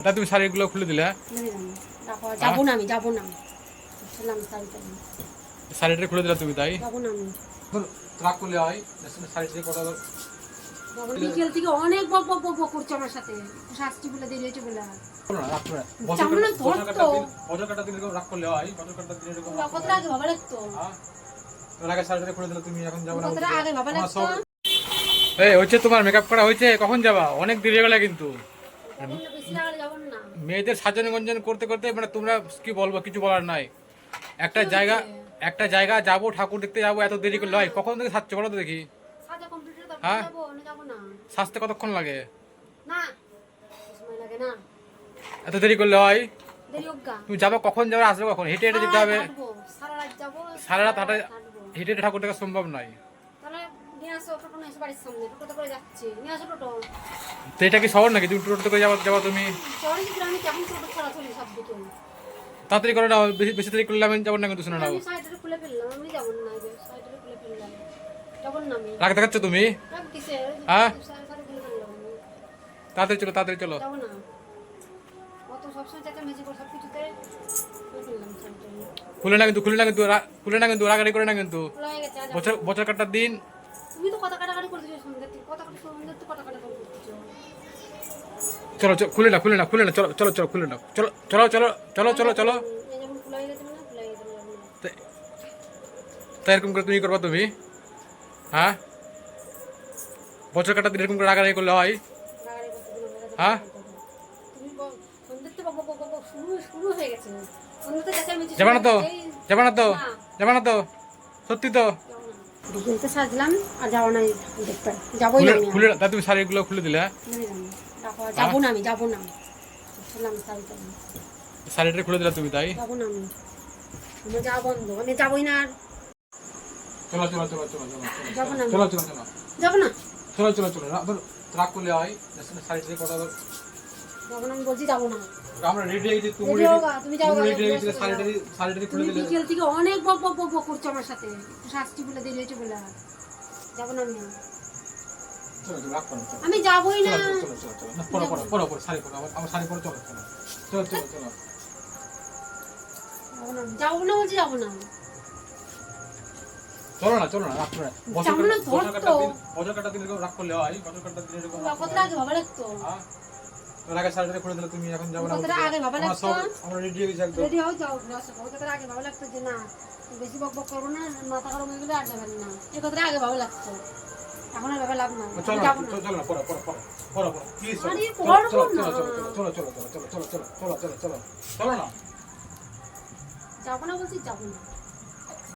তা তুমি শাড়িগুলো খুলে দিলে হ্যাঁ? যাব না আমি যাব না শাড়িটা খুলে দিলে তুমি তাই? যাব না আমি। রাগ করলে হয় শাড়ি থেকে কথা বিকেল থেকে অনেক বক বক বক বক করছে আমার সাথে। শাস্তি বলে দেরি হয়েছে বলে। বলো না রাগ করে। যাব না, ধর তো। বছর কাটা দিন রাগ করলে বছর কাটা দিন এরকম রাগ আগে ভাবা লাগতো? তোমার আগে শাড়িটা খুলে দিলে তুমি এখন যাব না কতটা আগে ভাবা লাগতো? এই হচ্ছে তোমার মেকআপ করা হয়েছে কখন যাবা? অনেক দেরি হয়ে গেলে কিন্তু। মেয়েদের সাজানো গঞ্জন করতে করতে মানে তোমরা কি বলব কিছু বলার নাই। একটা জায়গা একটা জায়গা যাব ঠাকুর দেখতে যাব এত দেরি করে হয় কখন থেকে সাজছে বলো তো দেখি। হ্যাঁ? সাজতে কতক্ষণ লাগে? এত দেরি করলে হয়? তুমি যাব কখন যাবে আসবে কখন? হেঁটে হেঁটে যেতে হবে। সারা রাত হেঁটে হেঁটে ঠাকুর দেখা সম্ভব নয়। তো এটা কি শহর নাকি? তুমি টোটোতে করে যাওয়া যাওয়া তুমি? তাড়াতাড়ি করে নাও বেশি বেশি দেরি করলে আমি যাব না কিন্তু শুনে নাও। রাগ দেখাচ্ছ তুমি? হ্যাঁ? তাড়াতাড়ি চলো তাড়াতাড়ি চলো। খুলে না কিন্তু খুলে না কিন্তু খুলে না কিন্তু রাগারি করে না কিন্তু। বছর বছর কাটার দিন তুমি তো কথা থেকে কথা কাটা তো কথা চলো চলো খুলে না খুলে না খুলে না চলো চলো চলো খুলে না চলো চলো চলো চলো চলো চলো। তাই এরকম করে তুমি করবা তুমি? হ্যাঁ? বছর কাটাতে এরকম করে রাগারাগি করলে হয়? হ্যাঁ? যাবে তো? যাবে তো? তো? সত্যি তো? বিকেলতে সাজলাম আর যাব না দেখতে। যাবোই না খুলে তা তুমি শাড়িগুলো খুলে দিলে হ্যাঁ? যাব না আমি যাব না বললাম শাড়িটা শাড়িটা খুলে দিলে তুমি তাই? যাব না আমি। আমার যাওয়া বন্ধ আমি যাবোই না আর। চলো চলো চলো চলো চলো যাব না। চলো চলো চলো। যাব না। চলো চলো চলো। রাগ করলে হয় শাড়ি কথা আমি বলছি না। চলো না। চলো না চলো না বছর কাটা দিন বছর কাটা দিন রাখ করলে হয়? বছর কাটা দিন এরকম কত লাগে ভালো লাগতো। হ্যাঁ? তোর আগে খুলে দিলে তুমি এখন যাবে না আগে ভাবা লাগতো? আমরা রেডি হয়ে গেছি একদম রেডি হও যাও কথাটা আগে ভালো লাগতো যে না বেশি বক বক করব না মাথা গরম হয়ে গেলে আর যাবেন না এই কথাটা আগে ভালো লাগতো এখন আর ভাবে লাভ না চলো চলো না পরো পরো পরো পরো পরো প্লিজ চলো। চলো চলো চলো চলো চলো চলো চলো চলো চলো চলো চলো চলো না যাব না বলছি যাব না